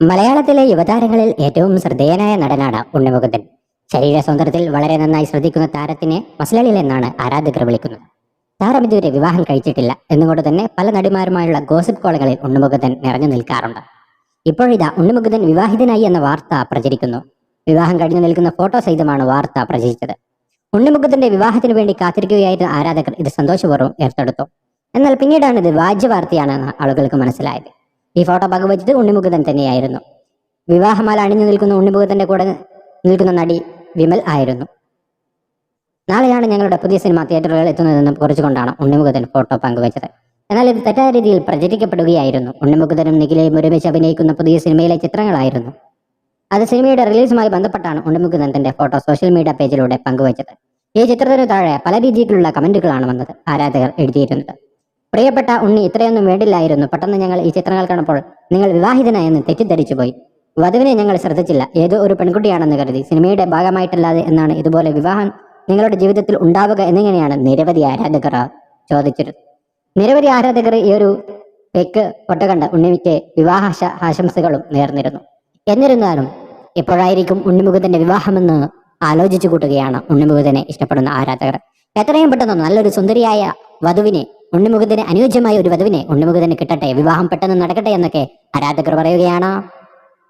മലയാളത്തിലെ യുവതാരങ്ങളിൽ ഏറ്റവും ശ്രദ്ധേയനായ നടനാണ് ഉണ്ണിമുകുന്ദൻ. ശരീര സൗന്ദര്യത്തിൽ വളരെ നന്നായി ശ്രദ്ധിക്കുന്ന താരത്തിനെ മസ്ലളിൽ എന്നാണ് ആരാധകർ വിളിക്കുന്നത്. താരം ഇതുവരെ വിവാഹം കഴിച്ചിട്ടില്ല എന്നുകൊണ്ട് തന്നെ പല നടിമാരുമായുള്ള ഗോസിപ്പ് കോളുകളിൽ ഉണ്ണിമുകുന്ദൻ നിറഞ്ഞു നിൽക്കാറുണ്ട്. ഇപ്പോഴിതാ ഉണ്ണിമുകുന്ദൻ വിവാഹിതനായി എന്ന വാർത്ത പ്രചരിക്കുന്നു. വിവാഹം കഴിഞ്ഞു നിൽക്കുന്ന ഫോട്ടോ സഹിതമാണ് വാർത്ത പ്രചരിച്ചത്. ഉണ്ണിമുഖത്തിന്റെ വിവാഹത്തിന് വേണ്ടി കാത്തിരിക്കുകയായിരുന്ന ആരാധകർ ഇത് സന്തോഷപൂർവം ഏറ്റെടുത്തു. എന്നാൽ പിന്നീടാണ് ഇത് വാജ്യവാർത്തയാണെന്ന് വാർത്തയാണെന്ന് ആളുകൾക്ക് മനസ്സിലായത്. ഈ ഫോട്ടോ പങ്കുവച്ചത് ഉണ്ണിമുകുന്ദൻ തന്നെയായിരുന്നു. വിവാഹമാല അണിഞ്ഞു നിൽക്കുന്ന ഉണ്ണിമുകുന്ദന്റെ കൂടെ നിൽക്കുന്ന നടി വിമൽ ആയിരുന്നു. നാളെയാണ് ഞങ്ങളുടെ പുതിയ സിനിമ തിയേറ്ററുകളിൽ എത്തുന്നതെന്ന് കുറിച്ചുകൊണ്ടാണ് ഉണ്ണിമുകുന്ദൻ ഫോട്ടോ പങ്കുവച്ചത്. എന്നാൽ ഇത് തെറ്റായ രീതിയിൽ പ്രചരിക്കപ്പെടുകയായിരുന്നു. ഉണ്ണിമുകുന്ദനും നിഖിലയും ഒരുമിച്ച് അഭിനയിക്കുന്ന പുതിയ സിനിമയിലെ ചിത്രങ്ങളായിരുന്നു. അത് സിനിമയുടെ റിലീസുമായി ബന്ധപ്പെട്ടാണ് ഉണ്ണിമുകുന്ദൻ തന്റെ ഫോട്ടോ സോഷ്യൽ മീഡിയ പേജിലൂടെ പങ്കുവച്ചത്. ഈ ചിത്രത്തിന് താഴെ പല രീതിയിലുള്ള കമന്റുകളാണ് വന്നത്. ആരാധകർ എഴുതിയിരുന്നത്. പ്രിയപ്പെട്ട ഉണ്ണി ഇത്രയൊന്നും വേണ്ടില്ലായിരുന്നു. പെട്ടെന്ന് ഞങ്ങൾ ഈ ചിത്രങ്ങൾ കണ്ടപ്പോൾ നിങ്ങൾ വിവാഹിതനായെന്ന് തെറ്റിദ്ധരിച്ചു പോയി വധുവിനെ ഞങ്ങൾ ശ്രദ്ധിച്ചില്ല. ഏതോ ഒരു പെൺകുട്ടിയാണെന്ന് കരുതി. സിനിമയുടെ ഭാഗമായിട്ടല്ലാതെ എന്നാണ് ഇതുപോലെ വിവാഹം നിങ്ങളുടെ ജീവിതത്തിൽ ഉണ്ടാവുക എന്നിങ്ങനെയാണ് നിരവധി ആരാധകർ ചോദിച്ചിരുന്നത് നിരവധി ആരാധകർ ഈ ഒരു പെക്ക് പൊട്ടകണ്ട ഉണ്ണിമിക്ക് വിവാഹ ആശ- ആശംസകളും നേർന്നിരുന്നു. എന്നിരുന്നാലും എപ്പോഴായിരിക്കും ഉണ്ണിമുഖത്തിന്റെ വിവാഹമെന്ന് ആലോചിച്ചു കൂട്ടുകയാണ് ഉണ്ണിമുഖത്തിനെ ഇഷ്ടപ്പെടുന്ന ആരാധകർ. എത്രയും പെട്ടെന്ന് നല്ലൊരു സുന്ദരിയായ വധുവിനെ ഉണ്ണിമുഖത്തിന് അനുയോജ്യമായ ഒരു വധുവിനെ ഉണ്ണിമുഖത്തിന് കിട്ടട്ടെ വിവാഹം പെട്ടെന്ന് നടക്കട്ടെ എന്നൊക്കെ ആരാധകർ പറയുകയാണ്.